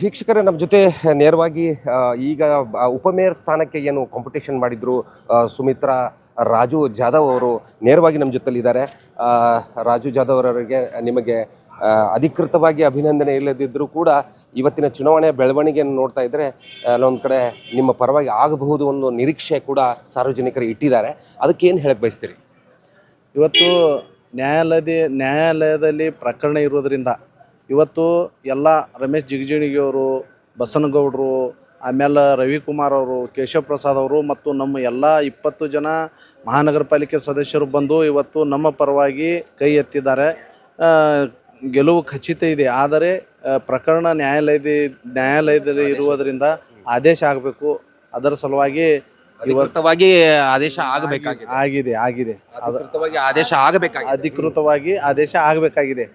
ವೀಕ್ಷಕರೇ ನಮ್ಮ ಜೊತೆ ನೇರವಾಗಿ ಈಗ ಉಪಮೇಯರ್ ಸ್ಥಾನಕ್ಕೆ ಏನು ಕಾಂಪಿಟೇಷನ್ ಮಾಡಿದ್ರು ಸುಮಿತ್ರಾ, ರಾಜು ಜಾಧವ್ ಅವರು ನೇರವಾಗಿ ನಮ್ಮ ಜೊತೆಲಿದ್ದಾರೆ ರಾಜು ಜಾಧವ್ ಅವರಿಗೆ ನಿಮಗೆ ಅಧಿಕೃತವಾಗಿ ಅಭಿನಂದನೆ ಇಲ್ಲದಿದ್ದರೂ ಕೂಡ ಇವತ್ತಿನ ಚುನಾವಣೆಯ ಬೆಳವಣಿಗೆಯನ್ನು ನೋಡ್ತಾ ಇದ್ದರೆ ಅಲ್ಲೊಂದು ಕಡೆ ನಿಮ್ಮ ಪರವಾಗಿ ಆಗಬಹುದು ಅನ್ನೋ ನಿರೀಕ್ಷೆ ಕೂಡ ಸಾರ್ವಜನಿಕರು ಇಟ್ಟಿದ್ದಾರೆ. ಅದಕ್ಕೆ ಏನು ಹೇಳಕ್ಕೆ ಬಯಸ್ತೀರಿ? ಇವತ್ತು ನ್ಯಾಯಾಲಯದ, ನ್ಯಾಯಾಲಯದಲ್ಲಿ ಪ್ರಕರಣ ಇರೋದ್ರಿಂದ ಇವತ್ತು ಎಲ್ಲ ರಮೇಶ್ ಜಿಗಜಿಣಿಗಿಯವರು ಬಸನಗೌಡರು ಆಮೇಲೆ ರವಿಕುಮಾರ್ ಅವರು ಕೇಶವ ಪ್ರಸಾದ್ ಅವರು ಮತ್ತು ನಮ್ಮ ಎಲ್ಲ ಇಪ್ಪತ್ತು ಜನ ಮಹಾನಗರ ಪಾಲಿಕೆ ಸದಸ್ಯರು ಬಂದು ಇವತ್ತು ನಮ್ಮ ಪರವಾಗಿ ಕೈ ಎತ್ತಿದ್ದಾರೆ. ಗೆಲುವು ಖಚಿತ ಇದೆ. ಆದರೆ ಪ್ರಕರಣ ನ್ಯಾಯಾಲಯದ ನ್ಯಾಯಾಲಯದಲ್ಲಿ ಇರುವುದರಿಂದ ಆದೇಶ ಆಗಬೇಕು. ಅದರ ಸಲುವಾಗಿ ಅಧಿಕೃತವಾಗಿ ಆದೇಶ ಆಗಬೇಕಾಗಿದೆ. ಆಗಿದೆ ಆಗಿದೆ. ಅಧಿಕೃತವಾಗಿ ಆದೇಶ ಆಗಬೇಕಾಗಿದೆ. ಅಧಿಕೃತವಾಗಿ ಆದೇಶ ಆಗಬೇಕಾಗಿದೆ.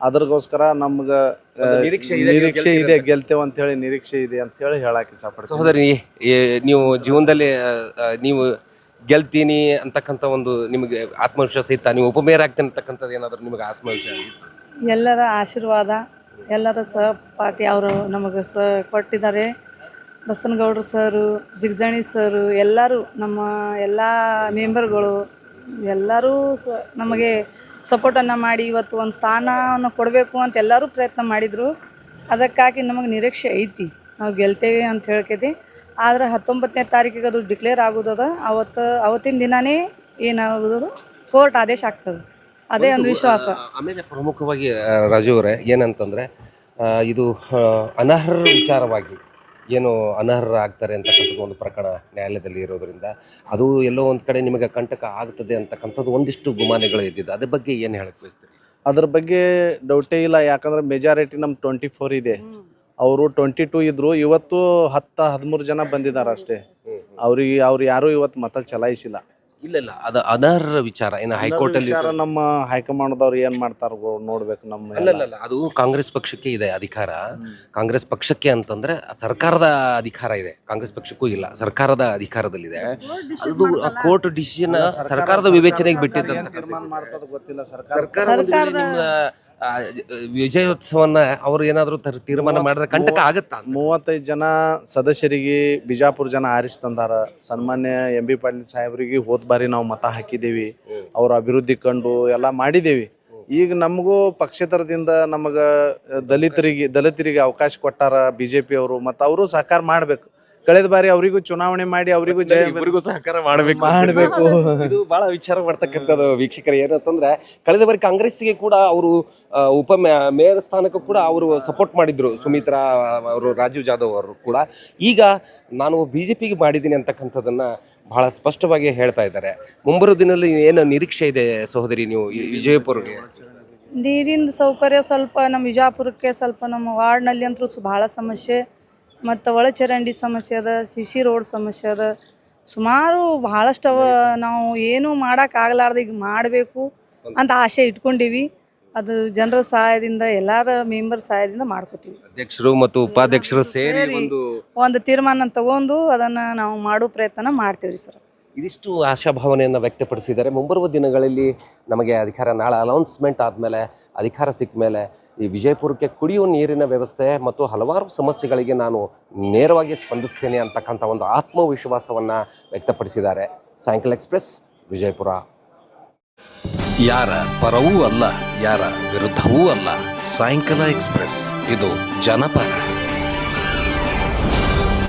ಅದ್ರಗೋಸ್ಕರ ನಮ್ಗೆ ನಿರೀಕ್ಷೆ ಇದೆ, ನಿರೀಕ್ಷೆ ಇದೆ ಗೆಲ್ತೇವೆ ಅಂತ ಹೇಳಿ ನಿರೀಕ್ಷೆ ಇದೆ ಅಂತ ಹೇಳಿ ಹೇಳಕ್ ಇಷ್ಟಪಡ್ತೀನಿ. ಸಹೋದರಿ ಏ, ನೀವು ಜೀವನದಲ್ಲಿ ಆ, ಆ, ನೀವು ಗೆಲ್ತೀನಿ ಅಂತಕ್ಕಂಥ ಒಂದು ನಿಮಗೆ ಆತ್ಮವಿಶ್ವಾಸ ಇತ್ತ? ನೀವು ಉಪಮೇಯರ್ ಆಗ್ತೀನಿ ಅಂತಕ್ಕಂಥದ್ದು ಏನಾದರೂ ನಿಮಗೆ ಆತ್ಮವಿಶ್ವಾಸ ಇತ್ತಾ? ಎಲ್ಲರ ಆಶೀರ್ವಾದ ಎಲ್ಲರ ಸಹಪಾಠಿ ಅವರು ನಮಗೆ ಸ ಕೊಟ್ಟಿದ್ದಾರೆ. ಬಸನಗೌಡ್ರು ಸರು ಜಿಗ್ಜಾಣಿ ಸರು ಎಲ್ಲರೂ ನಮ್ಮ ಎಲ್ಲ ಮೆಂಬರ್ಗಳು ಎಲ್ಲರೂ ಸ ನಮಗೆ ಸಪೋರ್ಟನ್ನು ಮಾಡಿ ಇವತ್ತು ಒಂದು ಸ್ಥಾನವನ್ನು ಕೊಡಬೇಕು ಅಂತ ಎಲ್ಲರೂ ಪ್ರಯತ್ನ ಮಾಡಿದರು. ಅದಕ್ಕಾಗಿ ನಮಗೆ ನಿರೀಕ್ಷೆ ಐತಿ. ನಾವು ಗೆಲ್ತೇವೆ ಅಂತ ಹೇಳ್ಕೈತಿ. ಆದರೆ ಹತ್ತೊಂಬತ್ತನೇ ತಾರೀಕಿಗೆ ಅದು ಡಿಕ್ಲೇರ್ ಆಗೋದದ. ಅವತ್ತು ಅವತ್ತಿನ ದಿನವೇ ಏನಾಗೋದು ಕೋರ್ಟ್ ಆದೇಶ ಆಗ್ತದೆ. ಅದೇ ಒಂದು ವಿಶ್ವಾಸ. ಆಮೇಲೆ ಪ್ರಮುಖವಾಗಿ ರಾಜು ಅವರೇ ಏನಂತಂದ್ರೆ ಇದು ಅನರ್ಹ ವಿಚಾರವಾಗಿ ಏನು ಅನರ್ಹರ ಆಗ್ತಾರೆ ಅಂತಕ್ಕಂಥದ್ದು ಒಂದು ಪ್ರಕರಣ ನ್ಯಾಯಾಲಯದಲ್ಲಿ ಇರೋದ್ರಿಂದ. ಅದು ಎಲ್ಲೋ ಒಂದು ಕಡೆ ನಿಮಗೆ ಕಂಟಕ ಆಗ್ತದೆ ಅಂತಕ್ಕಂಥದ್ದು ಒಂದಿಷ್ಟು ಗುಮಾನಿಗಳು ಇದ್ದಿದ್ದು. ಅದ್ರ ಬಗ್ಗೆ ಏನು ಹೇಳಕ್ಕೆ ಬಯಸ್ತೀರಿ? ಅದ್ರ ಬಗ್ಗೆ ಡೌಟೇ ಇಲ್ಲ. ಯಾಕಂದ್ರೆ ಮೆಜಾರಿಟಿ ನಮ್ಮ ಟ್ವೆಂಟಿ ಫೋರ್ ಇದೆ. ಅವರು ಟ್ವೆಂಟಿ ಟೂ ಇದ್ರು. ಇವತ್ತು ಹತ್ತು ಹದಿಮೂರು ಜನ ಬಂದಿದ್ದಾರೆ ಅಷ್ಟೇ ಅವ್ರಿಗೆ ಅವ್ರು ಯಾರು ಇವತ್ತು ಮತ ಚಲಾಯಿಸಿಲ್ಲ. ಇಲ್ಲ ಇಲ್ಲ. ಅದು ಅನರ್ಹ ವಿಚಾರ. ಏನ ಹೈಕೋರ್ಟ್ ಅಲ್ಲಿ ವಿಚಾರ ನಮ್ಮ ಹೈಕಮಾಂಡ್ದವ್ರು ಏನ್ ಮಾಡ್ತಾರ ನೋಡ್ಬೇಕು ನಮ್ಮ ಇಲ್ಲ ಇಲ್ಲ ಅದು ಕಾಂಗ್ರೆಸ್ ಪಕ್ಷಕ್ಕೆ ಇದೆ ಅಧಿಕಾರ. ಕಾಂಗ್ರೆಸ್ ಪಕ್ಷಕ್ಕೆ ಅಂತಂದ್ರೆ ಸರ್ಕಾರದ ಅಧಿಕಾರ ಇದೆ. ಕಾಂಗ್ರೆಸ್ ಪಕ್ಷಕ್ಕೂ ಇಲ್ಲ. ಸರ್ಕಾರದ ಅಧಿಕಾರದಲ್ಲಿದೆ. ಅದು ಕೋರ್ಟ್ ಡಿಸಿಷನ್ ಸರ್ಕಾರದ ವಿವೇಚನೆಗೆ ಬಿಟ್ಟಿದ್ದಂತ ತೀರ್ಮಾನ ಮಾಡ್ತದ ಗೊತ್ತಿಲ್ಲ. ಸರ್ಕಾರ ಸರ್ಕಾರ ನಿಮ್ಮ ಆ, ವಿಜಯೋತ್ಸವನ್ನ ಅವ್ರು ಏನಾದರೂ ತರ- ತೀರ್ಮಾನ ಮಾಡಿದ್ರೆ ಕಂಟಕ ಆಗುತ್ತಾ? ಮೂವತ್ತೈದು ಜನ ಸದಸ್ಯರಿಗೆ ಬಿಜಾಪುರ ಜನ ಆರಿಸಿ ತಂದಾರ. ಸನ್ಮಾನ್ಯ ಎಂ ಬಿ ಪಾಟೀಲ್ ಸಾಹೇಬರಿಗೆ ಹೋದ್ ಬಾರಿ ನಾವು ಮತ ಹಾಕಿದ್ದೀವಿ. ಅವ್ರ ಅಭಿವೃದ್ಧಿ ಕಂಡು ಎಲ್ಲ ಮಾಡಿದ್ದೀವಿ. ಈಗ ನಮಗೂ ಪಕ್ಷೇತರದಿಂದ ನಮಗ ದಲಿತರಿಗೆ ದಲಿತರಿಗೆ ಅವಕಾಶ ಕೊಟ್ಟಾರ ಬಿಜೆಪಿ ಅವರು ಮತ್ತು ಅವರು ಸಹಕಾರ ಮಾಡ್ಬೇಕು. ಕಳೆದ ಬಾರಿ ಅವರಿಗೂ ಚುನಾವಣೆ ಮಾಡಿ ಅವರಿಗೂ ಜಯ ಇಬ್ಬರಿಗೂ ಸಹಕಾರ ಮಾಡಬೇಕು. ಮಾಡಬೇಕು. ಇದು ಬಹಳ ವಿಚಾರ ಮಾಡ್ತಕ್ಕಂಥದ್ದು ವೀಕ್ಷಕರು. ಏನಂತಂದ್ರೆ ಕಳೆದ ಬಾರಿ ಕಾಂಗ್ರೆಸ್ಗೆ ಕೂಡ ಅವರು ಉಪ ಮೇ- ಮೇಯರ್ ಸ್ಥಾನಕ್ಕೂ ಕೂಡ ಅವರು ಸಪೋರ್ಟ್ ಮಾಡಿದ್ರು ಸುಮಿತ್ರಾ ಅವರು ರಾಜೀವ್ ಜಾಧವ್ ಅವರು ಕೂಡ. ಈಗ ನಾನು ಬಿಜೆಪಿಗೆ ಮಾಡಿದ್ದೀನಿ ಅಂತಕ್ಕಂಥದ್ದನ್ನ ಬಹಳ ಸ್ಪಷ್ಟವಾಗಿ ಹೇಳ್ತಾ ಇದ್ದಾರೆ. ಮುಂಬರುವ ದಿನದಲ್ಲಿ ಏನು ನಿರೀಕ್ಷೆ ಇದೆ ಸಹೋದರಿ ನೀವು ವಿಜಯಪುರ ವಿಜಯಪುರಗೆ? ನೀರಿನ ಸೌಕರ್ಯ ಸ್ವಲ್ಪ ನಮ್ಮ ವಿಜಾಪುರಕ್ಕೆ ಸ್ವಲ್ಪ ನಮ್ಮ ವಾರ್ಡ್ನಲ್ಲಿ ಅಂತೂ ಭಾಳ ಸಮಸ್ಯೆ. ಮತ್ತು ಒಳಚರಂಡಿ ಸಮಸ್ಯೆ ಅದ ಸಿ ಸಿ ರೋಡ್ ಸಮಸ್ಯೆ ಅದ. ಸುಮಾರು ಭಾಳಷ್ಟು ಅವ ನಾವು ಏನೂ ಮಾಡೋಕ್ಕಾಗಲಾರ್ದು ಈಗ ಮಾಡಬೇಕು ಅಂತ ಆಸೆ ಇಟ್ಕೊಂಡಿವಿ. ಅದು ಜನರ ಸಹಾಯದಿಂದ ಎಲ್ಲರ ಮೆಂಬರ್ ಸಹಾಯದಿಂದ ಮಾಡ್ಕೋತೀವಿ. ಅಧ್ಯಕ್ಷರು ಮತ್ತು ಉಪಾಧ್ಯಕ್ಷರು ಸೇರಿ. ಒಂದು ಒಂದು ತೀರ್ಮಾನ ತಗೊಂಡು ಅದನ್ನು ನಾವು ಮಾಡೋ ಪ್ರಯತ್ನ ಮಾಡ್ತೀವಿ ರೀ ಸರ್. ಇದಿಷ್ಟು ಆಶಾಭಾವನೆಯನ್ನು ವ್ಯಕ್ತಪಡಿಸಿದ್ದಾರೆ. ಮುಂಬರುವ ದಿನಗಳಲ್ಲಿ ನಮಗೆ ಅಧಿಕಾರ, ನಾಳೆ ಅನೌನ್ಸ್ಮೆಂಟ್ ಆದಮೇಲೆ ಅಧಿಕಾರ ಸಿಕ್ಕ ಮೇಲೆ ಈ ವಿಜಯಪುರಕ್ಕೆ ಕುಡಿಯುವ ನೀರಿನ ವ್ಯವಸ್ಥೆ ಮತ್ತು ಹಲವಾರು ಸಮಸ್ಯೆಗಳಿಗೆ ನಾನು ನೇರವಾಗಿ ಸ್ಪಂದಿಸ್ತೇನೆ ಅಂತಕ್ಕಂಥ ಒಂದು ಆತ್ಮವಿಶ್ವಾಸವನ್ನು ವ್ಯಕ್ತಪಡಿಸಿದ್ದಾರೆ. ಸಾಯಂಕಾಲ ಎಕ್ಸ್ಪ್ರೆಸ್ ವಿಜಯಪುರ. ಯಾರ ಪರವೂ ಅಲ್ಲ, ಯಾರ ವಿರುದ್ಧವೂ ಅಲ್ಲ. ಸಾಯಂಕಾಲ ಎಕ್ಸ್ಪ್ರೆಸ್ ಇದು ಜನಪರ.